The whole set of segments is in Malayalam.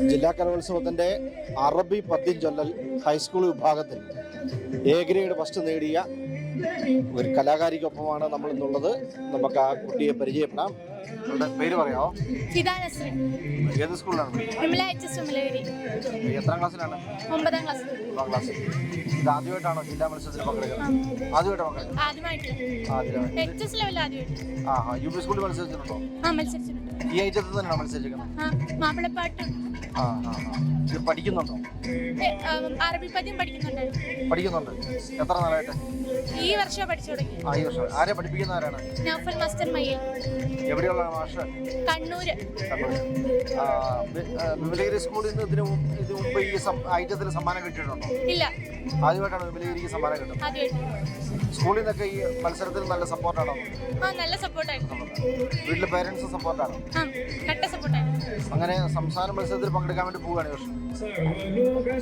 ജില്ലാ കലോത്സവത്തിന്റെ അറബി പദ്യം ചൊല്ലൽ ഹൈസ്കൂൾ വിഭാഗത്തിൽ എ ഗ്രേഡ് ഫസ്റ്റ് നേടിയ ഒരു കലാകാരിക്കൊപ്പമാണ് നമ്മൾ ഇന്നുള്ളത് നമുക്ക് ആ കുട്ടിയെ പരിചയപ്പെടാം. പേര് പറയാമോ? ഏത് സ്കൂളിലാണ്? എത്രാം ക്ലാസ്സിലാണ്? ഒമ്പതാം ക്ലാസ്. ഒമ്പതാം ക്ലാസ്. ഇത് ആദ്യമായിട്ടാണോ ജില്ലാ മത്സരത്തിൽ പങ്കെടുക്കുന്നത്? ആദ്യമായിട്ടാണ് ആ യു പി സ്കൂളിൽ മത്സരിച്ചിട്ടുണ്ടോ? ഈ ഐറ്റത്തിൽ തന്നെയാണോ മത്സരിച്ചിരിക്കുന്നത് ആ മാപ്പിളപ്പാട്ട്. ആ. പഠിക്കുന്നുണ്ടോ? അറബി പദ്യം പഠിക്കുന്നുണ്ടായിരുന്നു പഠിക്കുന്നുണ്ട്. എത്ര നാളായിട്ട്? ഈ വർഷം പഠിച്ചു തുടങ്ങി ആ ഈ വർഷം. ആരെ പഠിപ്പിക്കുന്നവരാണ് നൗഫൽ മസ്റ്റർ മയ്യൽ. എവിടെയുള്ള മാഷ് കണ്ണൂര്. വിമലഗിരി സ്കൂളിൽ നിന്ന് ഇതിനു മുമ്പ് ഇത് മുമ്പ് ഈ സമ്മാനം കിട്ടിയിട്ടുണ്ടോ? ഇല്ല. ആദ്യമായിട്ടാണ് വിമലഗിരിക്ക് സമ്മാനം കിട്ടുന്നത്? ആദ്യമായിട്ട്. സ്കൂളിൽ നിന്നൊക്കെ ഈ മത്സരത്തിൽ നല്ല സപ്പോർട്ടാണോ നല്ല സപ്പോർട്ടായിരുന്നു വീട്ടിലെ പേരൻസ് സപ്പോർട്ടാണ് കട്ട സപ്പോർട്ടായിരുന്നു അങ്ങനെ സംസ്ഥാന മത്സരത്തിൽ പങ്കെടുക്കാൻ വേണ്ടി പോവുകയാണ് വർഷം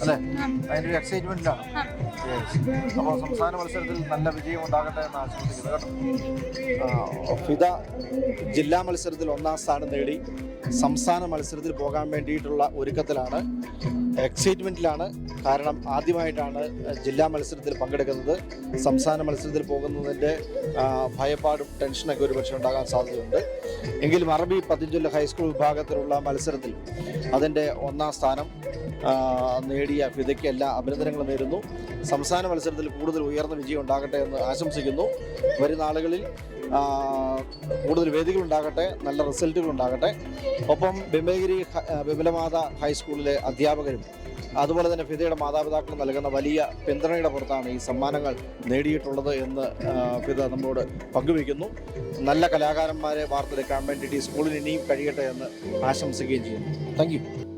അല്ലേ? അതിന്റെ ഒരു എക്സൈറ്റ്മെന്റാണ് അപ്പോൾ സംസ്ഥാന മത്സരത്തിൽ നല്ല വിജയം ഉണ്ടാകട്ടെ എന്ന് ആശംസിക്കുന്നു കേട്ടോ. ഫിത ഫിദ ജില്ലാ മത്സരത്തിൽ ഒന്നാം സ്ഥാനം നേടി സംസ്ഥാന മത്സരത്തിൽ പോകാൻ വേണ്ടിയിട്ടുള്ള ഒരുക്കത്തിലാണ്. എക്സൈറ്റ്മെന്റിലാണ് കാരണം ആദ്യമായിട്ടാണ് ജില്ലാ മത്സരത്തിൽ പങ്കെടുക്കുന്നത്. സംസ്ഥാന മത്സരത്തിൽ പോകുന്നതിന്റെ ഭയപ്പാടും ടെൻഷനൊക്കെ ഒരുപക്ഷെ ഉണ്ടാകാൻ സാധ്യതയുണ്ട്. എങ്കിലും അറബി പതിഞ്ചൊല്ല ഹൈസ്കൂൾ വിഭാഗത്തിലുള്ള മത്സരത്തിൽ അതിന്റെ ഒന്നാം സ്ഥാനം നേടിയ ഫിതയ്ക്ക് എല്ലാ അഭിനന്ദനങ്ങളും നേരുന്നു. സംസ്ഥാന മത്സരത്തിൽ കൂടുതൽ ഉയർന്ന വിജയം ഉണ്ടാകട്ടെ എന്ന് ആശംസിക്കുന്നു. വരും നാളുകളിൽ കൂടുതൽ വേദികൾ ഉണ്ടാകട്ടെ നല്ല റിസൾട്ടുകൾ ഉണ്ടാകട്ടെ. ഒപ്പം ബിംബഗിരി വിമലമാത ഹൈസ്കൂളിലെ അധ്യാപകരും അതുപോലെ തന്നെ ഫിദയുടെ മാതാപിതാക്കളും നൽകുന്ന വലിയ പിന്തുണയുടെ പുറത്താണ് ഈ സമ്മാനങ്ങൾ നേടിയിട്ടുള്ളത് എന്ന് ഫിദ നമ്മോട് പങ്കുവയ്ക്കുന്നു. നല്ല കലാകാരന്മാരെ വാർത്തെടുക്കാൻ വേണ്ടിയിട്ട് ഈ സ്കൂളിന് ഇനിയും കഴിയട്ടെ എന്ന് ആശംസിക്കുകയും ചെയ്യുന്നു. താങ്ക്